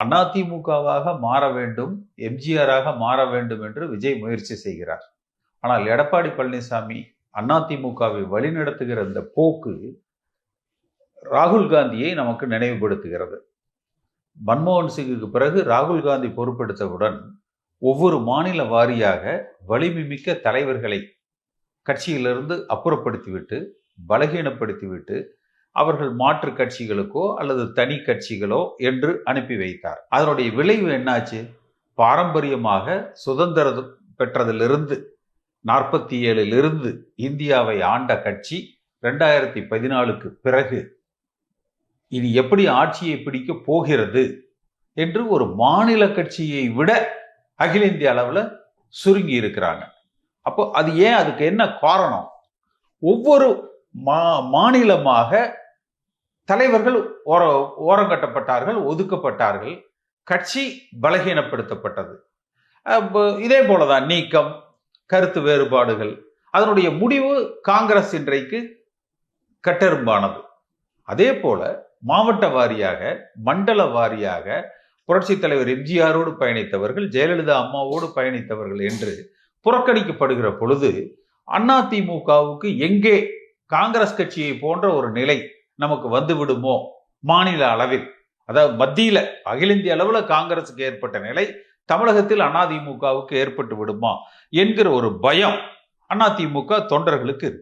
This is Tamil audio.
அதிமுகவாக மாற வேண்டும் எம்ஜிஆராக மாற வேண்டும் என்று விஜய் முயற்சி செய்கிறார். ஆனால் எடப்பாடி பழனிசாமி அதிமுகவை வழிநடத்துகிற இந்த போக்கு ராகுல் காந்தியை நமக்கு நினைவுபடுத்துகிறது. மன்மோகன் சிங்குக்கு பிறகு ராகுல் காந்தி பொறுப்பெடுத்தவுடன் ஒவ்வொரு மாநில வாரியாக வலிமைமிக்க தலைவர்களை கட்சியிலிருந்து அப்புறப்படுத்திவிட்டு பலகீனப்படுத்திவிட்டு அவர்கள் மாற்று கட்சிகளுக்கோ அல்லது தனி கட்சிகளோ என்று அனுப்பி வைத்தார். அதனுடைய விளைவு என்னாச்சு? பாரம்பரியமாக சுதந்திர பெற்றதிலிருந்து நாற்பத்தி ஏழிலிருந்து இந்தியாவை ஆண்ட கட்சி ரெண்டாயிரத்தி பதினாலுக்கு பிறகு இனி எப்படி ஆட்சியை பிடிக்க போகிறது என்று ஒரு மாநில கட்சியை விட அகில இந்திய அளவில் சுருங்கி இருக்கிறாங்க. அப்போ அது ஏன் அதுக்கு என்ன காரணம்? ஒவ்வொரு மா மாநிலமாக தலைவர்கள் ஓர ஓரங்கட்டப்பட்டார்கள் ஒதுக்கப்பட்டார்கள் கட்சி பலகீனப்படுத்தப்பட்டது. இதே போலதான் நீக்கம் கருத்து வேறுபாடுகள் அதனுடைய முடிவு காங்கிரஸ் இன்றைக்கு கட்டெரும்பானது. அதே போல மாவட்ட வாரியாக மண்டல வாரியாக புரட்சித் தலைவர் எம்ஜிஆரோடு பயணித்தவர்கள் ஜெயலலிதா அம்மாவோடு பயணித்தவர்கள் என்று புறக்கணிக்கப்படுகிற பொழுது அதிமுகவுக்கு எங்கே காங்கிரஸ் கட்சியை போன்ற ஒரு நிலை நமக்கு வந்து விடுமோ? மாநில அளவில். அதாவது மத்தியில அகில இந்திய அளவில் காங்கிரசுக்கு ஏற்பட்ட நிலை தமிழகத்தில் அதிமுகவுக்கு ஏற்பட்டு விடுமா? என்கிற ஒரு பயம் அதிமுக தொண்டர்களுக்கு